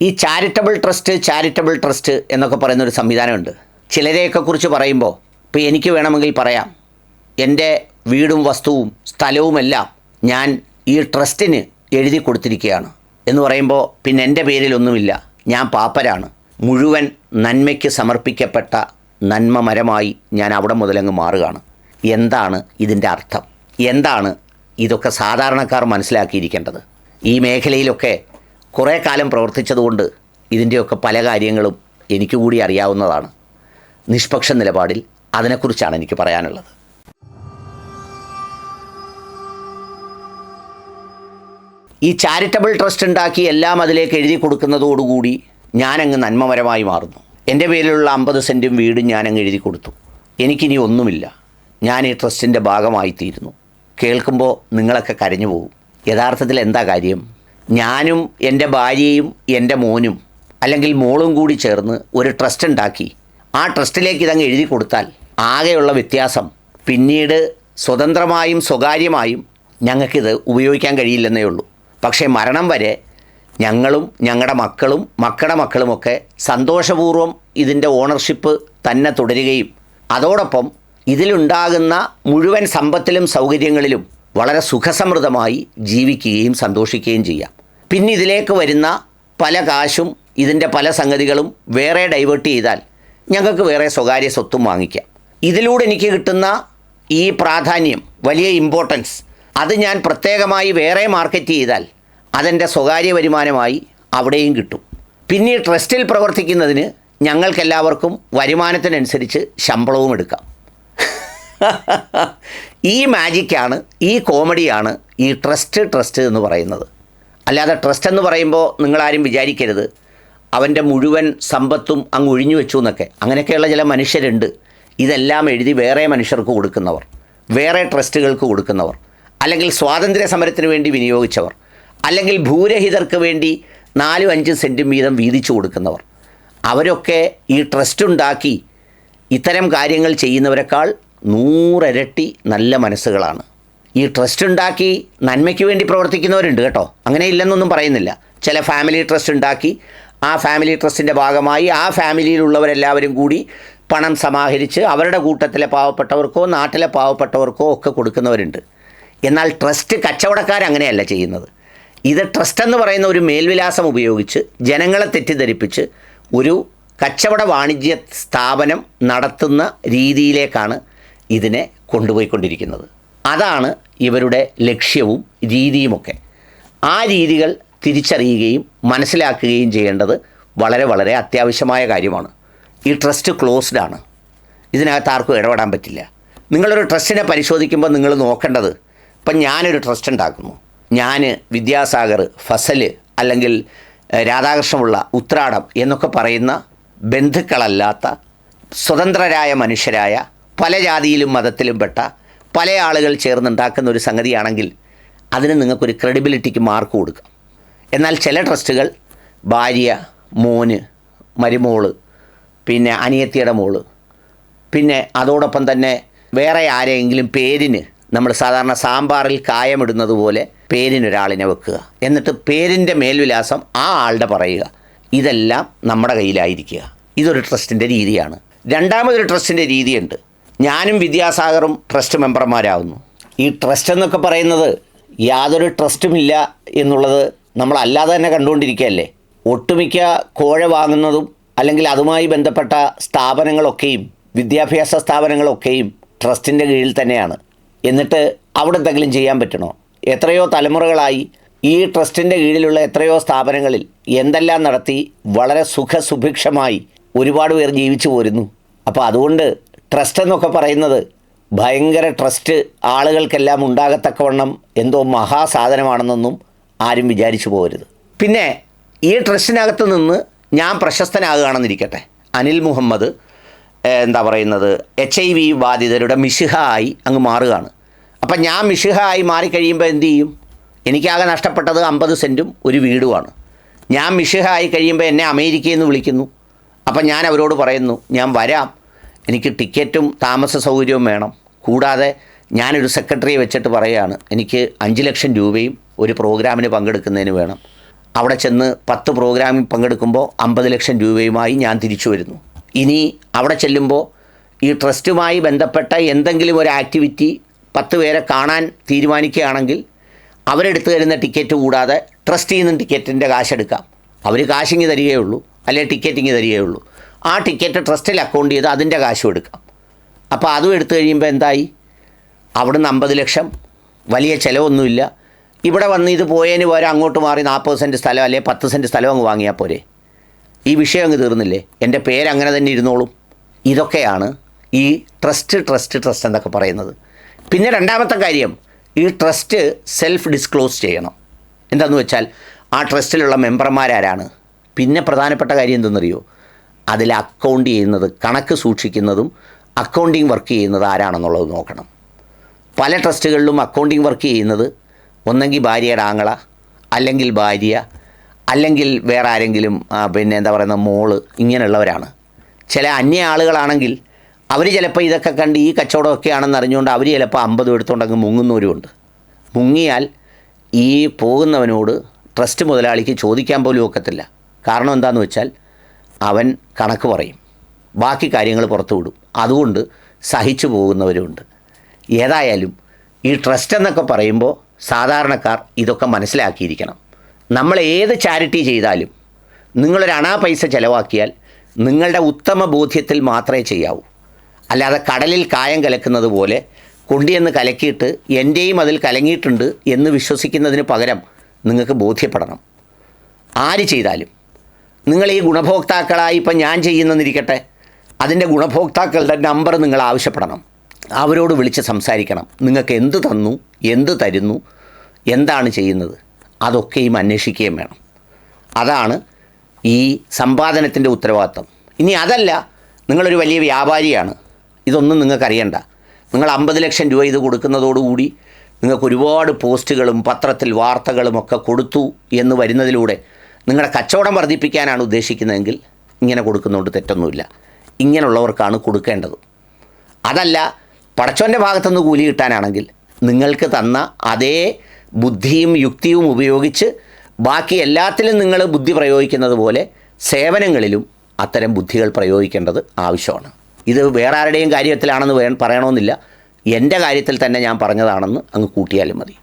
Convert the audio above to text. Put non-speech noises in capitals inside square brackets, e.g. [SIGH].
ഈ charitable trust charitable trust എന്നൊക്കെ പറയുന്ന ഒരു സംവിധാനമുണ്ട്. ചിലരെയൊക്കെ കുറിച്ച് പറയുമ്പോൾ ഇപ്പോൾ എനിക്ക് വേണമെങ്കിൽ പറയാം എന്റെ വീടും വസ്തുവും സ്ഥലവുമെല്ലാം ഞാൻ ഈ ട്രസ്റ്റിന് എഴുതി കൊടുത്തിരിക്കുകയാണ് എന്ന് പറയുമ്പോൾ പിന്നെ എന്റെ പേരിലൊന്നുമില്ല. ഞാൻ പാപ്പരാണ്. മുഴുവൻ നന്മയ്ക്ക് സമർപ്പിക്കപ്പെട്ട നന്മ മരമായി ഞാൻ അവിടെ മുതലങ്ങ് മാറുകയാണ്. എന്താണ് ഇതിന്റെ അർത്ഥം? എന്താണ് ഇതൊക്കെ സാധാരണക്കാർ മനസ്സിലാക്കിയിരിക്കേണ്ടത്? ഈ മേഖലയിലൊക്കെ കുറേ കാലം പ്രവർത്തിച്ചതുകൊണ്ട് ഇതിന്റെയൊക്കെ പല കാര്യങ്ങളും എനിക്ക് കൂടി അറിയാവുന്നതാണ്. നിഷ്പക്ഷ നിലപാടിൽ അതിനെക്കുറിച്ചാണ് എനിക്ക് പറയാനുള്ളത്. ഈ ചാരിറ്റബിൾ ട്രസ്റ്റ് ഉണ്ടാക്കി എല്ലാം അതിലേക്ക് എഴുതി കൊടുക്കുന്നതോടുകൂടി ഞാനങ്ങ് നന്മപരമായി മാറുന്നു. എന്റെ പേരിലുള്ള അമ്പത് സെന്റും വീടും ഞാനങ്ങ് എഴുതി കൊടുത്തു. എനിക്കിനി ഒന്നുമില്ല. ഞാൻ ഈ ട്രസ്റ്റിന്റെ ഭാഗമായി തീരുന്നു കേൾക്കുമ്പോൾ നിങ്ങളൊക്കെ കരഞ്ഞു പോകും യഥാർത്ഥത്തിൽ എന്താ കാര്യം? ഞാനും എന്റെ ഭാര്യയും എന്റെ മോനും അല്ലെങ്കിൽ മോളും കൂടി ചേർന്ന് ഒരു ട്രസ്റ്റ് ഉണ്ടാക്കി. ആ ട്രസ്റ്റിലേക്ക് ഇതങ്ങ് എഴുതി കൊടുത്താൽ ആകെയുള്ള വ്യത്യാസം പിന്നീട് സ്വതന്ത്രമായും സ്വകാര്യമായും ഞങ്ങൾക്കിത് ഉപയോഗിക്കാൻ കഴിയില്ലെന്നേ ഉള്ളൂ. പക്ഷേ മരണം വരെ ഞങ്ങളും ഞങ്ങളുടെ മക്കളും മക്കളുടെ മക്കളുമൊക്കെ സന്തോഷപൂർവം ഇതിന്റെ ഓണർഷിപ്പ് തന്നെ തുടരുകയും അതോടൊപ്പം ഇതിലുണ്ടാകുന്ന മുഴുവൻ സമ്പത്തിലും സൗകര്യങ്ങളിലും വളരെ സുഖസമൃദ്ധമായി ജീവിക്കുകയും സന്തോഷിക്കുകയും ചെയ്യാം. പിന്നെ ഇതിലേക്ക് വരുന്ന പല കാശും ഇതിന്റെ പല സംഗതികളും വേറെ ഡൈവേർട്ട് ചെയ്താൽ ഞങ്ങൾക്ക് വേറെ സ്വകാര്യ സ്വത്തും വാങ്ങിക്കാം. ഇതിലൂടെ എനിക്ക് കിട്ടുന്ന ഈ പ്രാധാന്യം വലിയ ഇമ്പോർട്ടൻസ് അത് ഞാൻ പ്രത്യേകമായി വേറെ മാർക്കറ്റ് ചെയ്താൽ അതെന്റെ സ്വകാര്യ വരുമാനമായി അവിടെയും കിട്ടും. പിന്നെ ട്രസ്റ്റിൽ പ്രവർത്തിക്കുന്നതിന് ഞങ്ങൾക്കെല്ലാവർക്കും വരുമാനത്തിനനുസരിച്ച് ശമ്പളവും എടുക്കാം. [LAUGHS] ഈ മാജിക്കാണ് ഈ കോമഡിയാണ് ഈ ട്രസ്റ്റ് ട്രസ്റ്റ് എന്ന് പറയുന്നത്. അല്ലാതെ ട്രസ്റ്റ് എന്ന് പറയുമ്പോൾ നിങ്ങളാരും വിചാരിക്കരുത്. അവന്റെ മുഴുവൻ സമ്പത്തും അങ്ങ് ഒഴിഞ്ഞു വെച്ചു എന്നൊക്കെ. അങ്ങനെയൊക്കെയുള്ള ചില മനുഷ്യരുണ്ട്. ഇതെല്ലാം എഴുതി വേറെ മനുഷ്യർക്ക് കൊടുക്കുന്നവർ. വേറെ ട്രസ്റ്റുകൾക്ക് കൊടുക്കുന്നവർ. അല്ലെങ്കിൽ സ്വാതന്ത്ര്യ സമരത്തിന് വേണ്ടി വിനിയോഗിച്ചവർ. അല്ലെങ്കിൽ ഭൂരഹിതർക്ക് വേണ്ടി നാലും അഞ്ച് സെന്റും വീതം വീതിച്ചു കൊടുക്കുന്നവർ. അവരൊക്കെ ഈ ട്രസ്റ്റ് ഉണ്ടാക്കി ഇത്തരം കാര്യങ്ങൾ ചെയ്യുന്നവരെക്കാൾ നൂറരട്ടി നല്ല മനസ്സുകളാണ്. ഈ ട്രസ്റ്റ് ഉണ്ടാക്കി നന്മയ്ക്ക് വേണ്ടി പ്രവർത്തിക്കുന്നവരുണ്ട് കേട്ടോ. അങ്ങനെ ഇല്ലെന്നൊന്നും പറയുന്നില്ല. ചില ഫാമിലി ട്രസ്റ്റ് ഉണ്ടാക്കി ആ ഫാമിലി ട്രസ്റ്റിന്റെ ഭാഗമായി ആ ഫാമിലിയിലുള്ളവരെല്ലാവരും കൂടി പണം സമാഹരിച്ച് അവരുടെ കൂട്ടത്തിലെ പാവപ്പെട്ടവർക്കോ നാട്ടിലെ പാവപ്പെട്ടവർക്കോ ഒക്കെ കൊടുക്കുന്നവരുണ്ട്. എന്നാൽ ട്രസ്റ്റ് കച്ചവടക്കാരങ്ങനെയല്ല ചെയ്യുന്നത്. ഇത് ട്രസ്റ്റ് എന്ന് പറയുന്ന ഒരു മേൽവിലാസം ഉപയോഗിച്ച് ജനങ്ങളെ തെറ്റിദ്ധരിപ്പിച്ച് ഒരു കച്ചവട വാണിജ്യ സ്ഥാപനം നടത്തുന്ന രീതിയിലേക്കാണ് ഇതിനെ കൊണ്ടുപോയിക്കൊണ്ടിരിക്കുന്നത്. അതാണ് ഇവരുടെ ലക്ഷ്യവും രീതിയുമൊക്കെ. ആ രീതികൾ തിരിച്ചറിയുകയും മനസ്സിലാക്കുകയും ചെയ്യേണ്ടത് വളരെ വളരെ അത്യാവശ്യമായ കാര്യമാണ്. ഈ ട്രസ്റ്റ് ക്ലോസ്ഡ് ആണ്. ഇതിനകത്ത് ആർക്കും ഇടപെടാൻ പറ്റില്ല. നിങ്ങളൊരു ട്രസ്റ്റിനെ പരിശോധിക്കുമ്പോൾ നിങ്ങൾ നോക്കേണ്ടത് ഇപ്പം ഞാനൊരു ട്രസ്റ്റ് ഉണ്ടാക്കുന്നു. ഞാൻ വിദ്യാസാഗർ ഫസൽ അല്ലെങ്കിൽ രാധാകൃഷ്ണമുള്ള ഉത്രാടം എന്നൊക്കെ പറയുന്ന ബന്ധുക്കളല്ലാത്ത സ്വതന്ത്രരായ മനുഷ്യരായ പല ജാതിയിലും മതത്തിലും പെട്ട പല ആളുകൾ ചേർന്നുണ്ടാക്കുന്ന ഒരു സംഗതിയാണെങ്കിൽ അതിന് നിങ്ങൾക്കൊരു ക്രെഡിബിലിറ്റിക്ക് മാർക്ക് കൊടുക്കാം. എന്നാൽ ചില ട്രസ്റ്റുകൾ ഭാര്യ മോന് മരുമോൾ പിന്നെ അനിയത്തിയുടെ മോൾ പിന്നെ അതോടൊപ്പം തന്നെ വേറെ ആരെയെങ്കിലും പേരിന് നമ്മൾ സാധാരണ സാമ്പാറിൽ കായമിടുന്നത് പോലെ പേരിനൊരാളിനെ വെക്കുക. എന്നിട്ട് പേരിന്റെ മേൽവിലാസം ആ ആളുടെ പറയുക. ഇതെല്ലാം നമ്മുടെ കയ്യിലായിരിക്കുക. ഇതൊരു ട്രസ്റ്റിന്റെ രീതിയാണ്. രണ്ടാമതൊരു ട്രസ്റ്റിന്റെ രീതിയുണ്ട്. ഞാനും വിദ്യാസാഗറും ട്രസ്റ്റ് മെമ്പർമാരാകുന്നു ഈ ട്രസ്റ്റ് എന്നൊക്കെ പറയുന്നത് യാതൊരു ട്രസ്റ്റുമില്ല എന്നുള്ളത് നമ്മളല്ലാതെ തന്നെ കണ്ടുകൊണ്ടിരിക്കുകയല്ലേ? ഒട്ടുമിക്ക കോഴ വാങ്ങുന്നതും അല്ലെങ്കിൽ അതുമായി ബന്ധപ്പെട്ട സ്ഥാപനങ്ങളൊക്കെയും വിദ്യാഭ്യാസ സ്ഥാപനങ്ങളൊക്കെയും ട്രസ്റ്റിന്റെ കീഴിൽ തന്നെയാണ്. എന്നിട്ട് അവിടെ എന്തെങ്കിലും ചെയ്യാൻ പറ്റണോ? എത്രയോ തലമുറകളായി ഈ ട്രസ്റ്റിന്റെ കീഴിലുള്ള എത്രയോ സ്ഥാപനങ്ങളിൽ എന്തെല്ലാം നടത്തി വളരെ സുഖസുഭിക്ഷമായി ഒരുപാട് പേർ ജീവിച്ചു പോരുന്നു. അപ്പോൾ അതുകൊണ്ട് ട്രസ്റ്റ് എന്നൊക്കെ പറയുന്നത് ഭയങ്കര ട്രസ്റ്റ് ആളുകൾക്കെല്ലാം ഉണ്ടാകത്തക്കവണ്ണം എന്തോ മഹാസാധനമാണെന്നൊന്നും ആരും വിചാരിച്ചു പോകരുത്. പിന്നെ ഈ ട്രസ്റ്റിനകത്ത് നിന്ന് ഞാൻ പ്രശസ്തനാകുകയാണെന്നിരിക്കട്ടെ. അനിൽ മുഹമ്മദ് എന്താ പറയുന്നത് എച്ച് ഐ വി ബാധിതരുടെ മിശിഹ ആയി അങ്ങ് മാറുകയാണ്. അപ്പം ഞാൻ മിശിഹ ആയി മാറിക്കഴിയുമ്പോൾ എന്തു ചെയ്യും? എനിക്കാകെ നഷ്ടപ്പെട്ടത് അമ്പത് സെന്റും ഒരു വീടുമാണ്. ഞാൻ മിശിഹ ആയി കഴിയുമ്പോൾ എന്നെ അമേരിക്കയിൽ നിന്ന് വിളിക്കുന്നു. അപ്പം ഞാൻ അവരോട് പറയുന്നു ഞാൻ വരാം. എനിക്ക് ടിക്കറ്റും താമസ സൗകര്യവും വേണം. കൂടാതെ ഞാനൊരു സെക്രട്ടറിയെ വെച്ചിട്ട് പറയുകയാണ് എനിക്ക് അഞ്ച് ലക്ഷം രൂപയും ഒരു പ്രോഗ്രാമിന് പങ്കെടുക്കുന്നതിന് വേണം. അവിടെ ചെന്ന് പത്ത് പ്രോഗ്രാമിൽ പങ്കെടുക്കുമ്പോൾ അമ്പത് ലക്ഷം രൂപയുമായി ഞാൻ തിരിച്ചു വരുന്നു. ഇനി അവിടെ ചെല്ലുമ്പോൾ ഈ ട്രസ്റ്റുമായി ബന്ധപ്പെട്ട എന്തെങ്കിലും ഒരു ആക്ടിവിറ്റി പത്ത് പേരെ കാണാൻ തീരുമാനിക്കുകയാണെങ്കിൽ അവരെടുത്ത് തരുന്ന ടിക്കറ്റ് കൂടാതെ ട്രസ്റ്റിൽ നിന്നും ടിക്കറ്റിന്റെ കാശെടുക്കാം. അവർ കാശിങ്ങി തരികയുള്ളൂ അല്ലെങ്കിൽ ടിക്കറ്റിങ് തരികയേ ഉള്ളൂ ആ ടിക്കറ്റ് ട്രസ്റ്റിൽ അക്കൗണ്ട് ചെയ്ത് അതിന്റെ കാശും എടുക്കാം. അപ്പോൾ അതും എടുത്തു കഴിയുമ്പോൾ എന്തായി? അവിടുന്ന് അമ്പത് ലക്ഷം. വലിയ ചിലവൊന്നുമില്ല. ഇവിടെ വന്ന് ഇത് പോയതിന് പകരം അങ്ങോട്ട് മാറി നാൽപ്പത് സെന്റ് സ്ഥലം അല്ലെങ്കിൽ പത്ത് സെന്റ് സ്ഥലം അങ്ങ് വാങ്ങിയാൽ പോരെ. ഈ വിഷയം അങ്ങ് തീർന്നില്ലേ? എന്റെ പേര് അങ്ങനെ തന്നെ ഇരുന്നോളും. ഇതൊക്കെയാണ് ഈ ട്രസ്റ്റ് ട്രസ്റ്റ് ട്രസ്റ്റ് എന്നൊക്കെ പറയുന്നത്. പിന്നെ രണ്ടാമത്തെ കാര്യം ഈ ട്രസ്റ്റ് സെൽഫ് ഡിസ്ക്ലോസ് ചെയ്യണം. എന്താണെന്ന് വെച്ചാൽ ആ ട്രസ്റ്റിലുള്ള മെമ്പർമാരാരാണ്. പിന്നെ പ്രധാനപ്പെട്ട കാര്യം എന്തെന്നറിയോ? അതിൽ അക്കൗണ്ട് ചെയ്യുന്നത് കണക്ക് സൂക്ഷിക്കുന്നതും അക്കൗണ്ടിങ് വർക്ക് ചെയ്യുന്നത് ആരാണെന്നുള്ളത് നോക്കണം. പല ട്രസ്റ്റുകളിലും അക്കൗണ്ടിങ് വർക്ക് ചെയ്യുന്നത് ഒന്നെങ്കിൽ ഭാര്യയുടെ ആങ്ങള അല്ലെങ്കിൽ ഭാര്യ അല്ലെങ്കിൽ വേറെ ആരെങ്കിലും പിന്നെ എന്താ പറയുന്ന മോൾ ഇങ്ങനെയുള്ളവരാണ്. ചില അന്യ ആളുകളാണെങ്കിൽ അവർ ചിലപ്പോൾ ഇതൊക്കെ കണ്ട് ഈ കച്ചവടമൊക്കെയാണെന്ന് അറിഞ്ഞുകൊണ്ട് അവർ ചിലപ്പോൾ അമ്പത് എടുത്തുകൊണ്ടങ്ങ് മുങ്ങുന്നവരുമുണ്ട് മുങ്ങിയാൽ ഈ പോകുന്നവനോട് ട്രസ്റ്റ് മുതലാളിക്ക് ചോദിക്കാൻ പോലും ഒക്കത്തില്ല. കാരണം എന്താണെന്ന് വെച്ചാൽ അവൻ കണക്ക് പറയും. ബാക്കി കാര്യങ്ങൾ പുറത്തു വിടും അതുകൊണ്ട് സഹിച്ചു പോകുന്നവരുമുണ്ട് ഏതായാലും ഈ ട്രസ്റ്റ് എന്നൊക്കെ പറയുമ്പോൾ സാധാരണക്കാർ ഇതൊക്കെ മനസ്സിലാക്കിയിരിക്കണം. നമ്മൾ ഏത് ചാരിറ്റി ചെയ്താലും നിങ്ങളൊരു അണാ പൈസ ചിലവാക്കിയാൽ നിങ്ങളുടെ ഉത്തമ ബോധ്യത്തിൽ മാത്രമേ ചെയ്യാവൂ. അല്ലാതെ കടലിൽ കായം കലക്കുന്നത് പോലെ കൊണ്ടിയെന്ന് കലക്കിയിട്ട് എന്റെയും അതിൽ കലങ്ങിയിട്ടുണ്ട് എന്ന് വിശ്വസിക്കുന്നതിന് പകരം നിങ്ങൾക്ക് ബോധ്യപ്പെടണം. ആര് ചെയ്താലും നിങ്ങൾ ഈ ഗുണഭോക്താക്കളായി ഇപ്പം ഞാൻ ചെയ്യുന്നെന്നിരിക്കട്ടെ. അതിന്റെ ഗുണഭോക്താക്കളുടെ നമ്പർ നിങ്ങൾ ആവശ്യപ്പെടണം. അവരോട് വിളിച്ച് സംസാരിക്കണം. നിങ്ങൾക്ക് എന്ത് തന്നു എന്ത് തരുന്നു എന്താണ് ചെയ്യുന്നത് അതൊക്കെയും അന്വേഷിക്കുകയും വേണം. അതാണ് ഈ സമ്പാദനത്തിന്റെ ഉത്തരവാദിത്വം. ഇനി അതല്ല നിങ്ങളൊരു വലിയ വ്യാപാരിയാണ്. ഇതൊന്നും നിങ്ങൾക്കറിയണ്ട നിങ്ങൾ അമ്പത് ലക്ഷം രൂപ ഇത് കൊടുക്കുന്നതോടുകൂടി നിങ്ങൾക്ക് ഒരുപാട് പോസ്റ്റുകളും പത്രത്തിൽ വാർത്തകളും ഒക്കെ കൊടുത്തു എന്ന് വരുന്നതിലൂടെ നിങ്ങളുടെ കച്ചവടം വർദ്ധിപ്പിക്കാനാണ് ഉദ്ദേശിക്കുന്നതെങ്കിൽ ഇങ്ങനെ കൊടുക്കുന്നതുകൊണ്ട് തെറ്റൊന്നുമില്ല. ഇങ്ങനെയുള്ളവർക്കാണ് കൊടുക്കേണ്ടത്. അതല്ല പടച്ചോന്റെ ഭാഗത്തുനിന്ന് കൂലി കിട്ടാനാണെങ്കിൽ നിങ്ങൾക്ക് തന്ന അതേ ബുദ്ധിയും യുക്തിയും ഉപയോഗിച്ച് ബാക്കി എല്ലാത്തിലും നിങ്ങൾ ബുദ്ധി പ്രയോഗിക്കുന്നത് പോലെ സേവനങ്ങളിലും അത്തരം ബുദ്ധികൾ പ്രയോഗിക്കേണ്ടത് ആവശ്യമാണ്. ഇത് വേറെ ആരുടെയും കാര്യത്തിലാണെന്ന് പറയണമെന്നില്ല. എന്റെ കാര്യത്തിൽ തന്നെ ഞാൻ പറഞ്ഞതാണെന്ന് അങ്ങ് കൂട്ടിയാലും മതി.